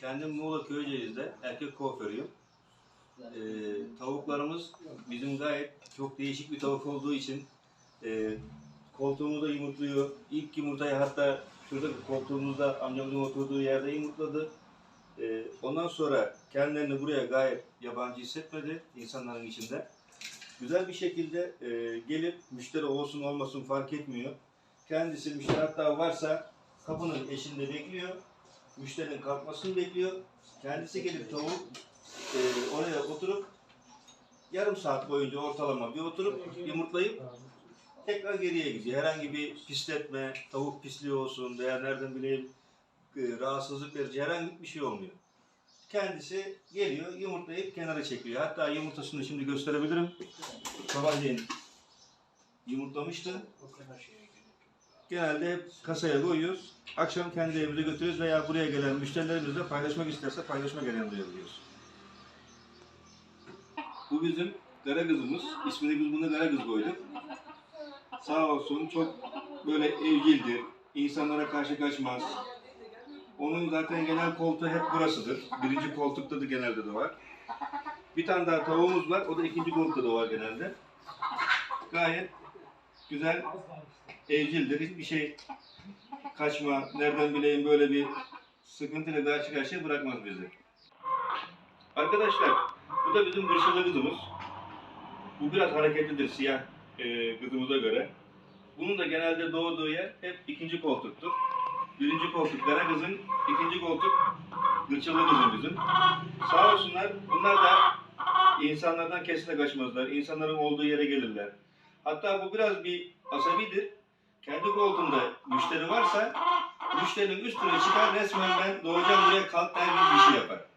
Kendim Muğla Köyceğiz'de erkek kuaförüyüm. Ee, tavuklarımız bizim gayet çok değişik bir tavuk olduğu için e, koltuğumuzda yumurtluyor. İlk yumurtayı hatta şurada koltuğumuzda amcamızın oturduğu yerde yumurtladı. Ee, ondan sonra kendilerini buraya gayet yabancı hissetmedi insanların içinde. Güzel bir şekilde e, gelip müşteri olsun olmasın fark etmiyor. Kendisi müşteri hatta varsa kapının eşinde bekliyor. Müşterinin kalkmasını bekliyor. Kendisi gelip tavuk e, oraya oturup yarım saat boyunca ortalama bir oturup yumurtlayıp tekrar geriye gidiyor. Herhangi bir pisletme, tavuk pisliği olsun veya nereden bileyim e, rahatsızlık verici herhangi bir şey olmuyor. Kendisi geliyor, yumurtlayıp kenara çekiliyor. Hatta yumurtasını şimdi gösterebilirim. Sabahleyin yumurtlamıştı. Genelde hep kasaya koyuyoruz. Akşam kendi evimize götürüyoruz veya buraya gelen müşterilerimizle paylaşmak isterse paylaşma gelen duyabiliyoruz. Bu bizim kara kızımız. İsmini biz buna kara kız koyduk. Sağ olsun çok böyle evcildir. İnsanlara karşı kaçmaz. Onun zaten genel koltuğu hep burasıdır. Birinci koltukta da genelde de var. Bir tane daha tavuğumuz var. O da ikinci koltukta da var genelde. Gayet güzel, evcildir. Hiçbir şey kaçma, nereden bileyim böyle bir sıkıntıyla karşı karşıya bırakmaz bizi. Arkadaşlar, bu da bizim gırşalı kızımız. Bu biraz hareketlidir siyah e, kızımıza göre. Bunun da genelde doğduğu yer hep ikinci koltuktur. Birinci koltuk kara kızın, ikinci koltuk gırçalı kızın bizim. Sağ olsunlar, bunlar da insanlardan kesinlikle kaçmazlar. İnsanların olduğu yere gelirler. Hatta bu biraz bir asabidir. Kendi koltuğunda müşteri varsa müşterinin üstüne çıkar resmen ben doğacağım buraya kalk der gibi bir şey yapar.